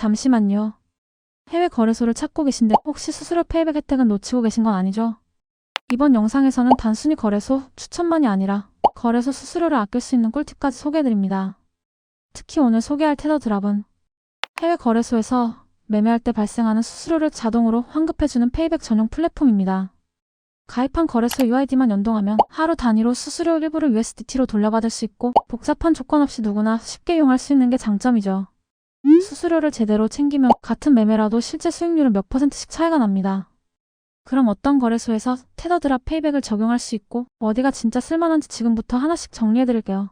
잠시만요. 해외 거래소를 찾고 계신데 혹시 수수료 페이백 혜택은 놓치고 계신 건 아니죠? 이번 영상에서는 단순히 거래소 추천만이 아니라 거래소 수수료를 아낄 수 있는 꿀팁까지 소개해드립니다. 특히 오늘 소개할 테더 드랍은 해외 거래소에서 매매할 때 발생하는 수수료를 자동으로 환급해주는 페이백 전용 플랫폼입니다. 가입한 거래소 UID만 연동하면 하루 단위로 수수료 일부를 USDT로 돌려받을 수 있고 복잡한 조건 없이 누구나 쉽게 이용할 수 있는 게 장점이죠. 수수료를 제대로 챙기면 같은 매매라도 실제 수익률은 몇 퍼센트씩 차이가 납니다. 그럼 어떤 거래소에서 테더드랍 페이백을 적용할 수 있고 어디가 진짜 쓸만한지 지금부터 하나씩 정리해드릴게요.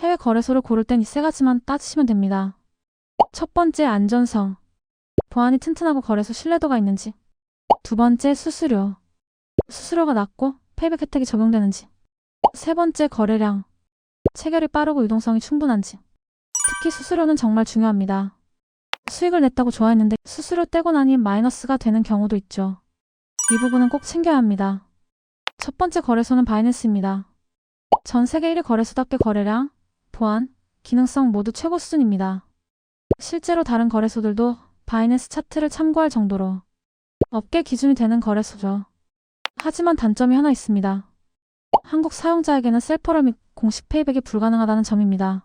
해외 거래소를 고를 땐 이 세 가지만 따지시면 됩니다. 첫 번째 안전성. 보안이 튼튼하고 거래소 신뢰도가 있는지. 두 번째 수수료. 수수료가 낮고 페이백 혜택이 적용되는지. 세 번째 거래량. 체결이 빠르고 유동성이 충분한지. 특히 수수료는 정말 중요합니다. 수익을 냈다고 좋아했는데 수수료 떼고 나니 마이너스가 되는 경우도 있죠. 이 부분은 꼭 챙겨야 합니다. 첫 번째 거래소는 바이낸스입니다. 전 세계 1위 거래소답게 거래량, 보안, 기능성 모두 최고 수준입니다. 실제로 다른 거래소들도 바이낸스 차트를 참고할 정도로 업계 기준이 되는 거래소죠. 하지만 단점이 하나 있습니다. 한국 사용자에게는 셀퍼럴 및 공식 페이백이 불가능하다는 점입니다.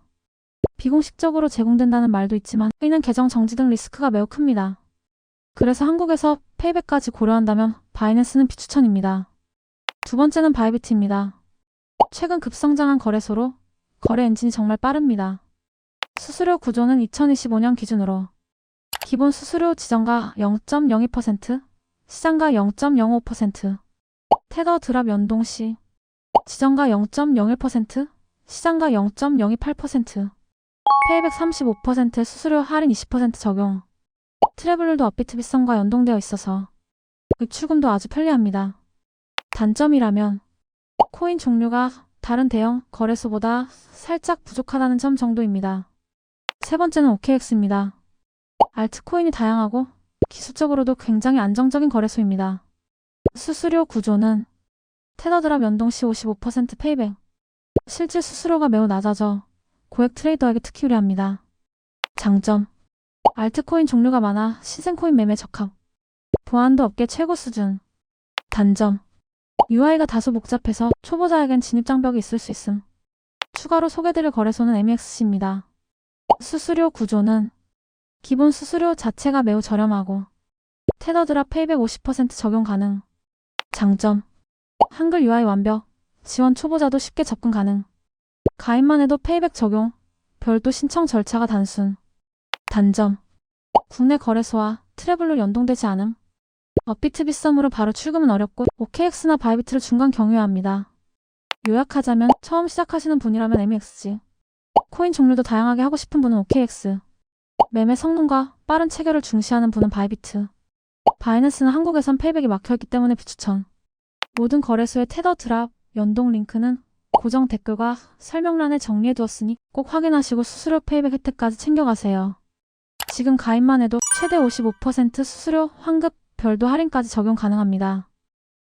비공식적으로 제공된다는 말도 있지만 이는 계정 정지 등 리스크가 매우 큽니다. 그래서 한국에서 페이백까지 고려한다면 바이낸스는 비추천입니다. 두 번째는 바이비트입니다. 최근 급성장한 거래소로 거래 엔진이 정말 빠릅니다. 수수료 구조는 2025년 기준으로 기본 수수료 지정가 0.02%, 시장가 0.05%, 테더 드랍 연동 시 지정가 0.01%, 시장가 0.028%, 페이백 35% 수수료 할인 20% 적용. 트래블러도 업비트 비성과 연동되어 있어서 입출금도 아주 편리합니다. 단점이라면 코인 종류가 다른 대형 거래소보다 살짝 부족하다는 점 정도입니다. 세 번째는 OKX입니다. 알트코인이 다양하고 기술적으로도 굉장히 안정적인 거래소입니다. 수수료 구조는 테더드랍 연동 시 55% 페이백. 실질 수수료가 매우 낮아져 고액 트레이더에게 특히 유리합니다. 장점. 알트코인 종류가 많아 신생코인 매매 적합. 보안도 업계 최고 수준. 단점. UI가 다소 복잡해서 초보자에겐 진입 장벽이 있을 수 있음. 추가로 소개드릴 거래소는 MEXC입니다. 수수료 구조는 기본 수수료 자체가 매우 저렴하고 테더드랍 페이백 50% 적용 가능. 장점. 한글 UI 완벽. 지원 초보자도 쉽게 접근 가능. 가입만 해도 페이백 적용. 별도 신청 절차가 단순. 단점. 국내 거래소와 트래블로 연동되지 않음. 업비트 비 썸으로 바로 출금은 어렵고 OKX나 바이비트를 중간 경유해야 합니다. 요약하자면 처음 시작하시는 분이라면 MEXG. 코인 종류도 다양하게 하고 싶은 분은 OKX. 매매 성능과 빠른 체결을 중시하는 분은 바이비트. 바이낸스는 한국에선 페이백이 막혀있기 때문에 비추천. 모든 거래소의 테더 드랍 연동 링크는 고정 댓글과 설명란에 정리해두었으니 꼭 확인하시고 수수료 페이백 혜택까지 챙겨가세요. 지금 가입만 해도 최대 55% 수수료 환급 별도 할인까지 적용 가능합니다.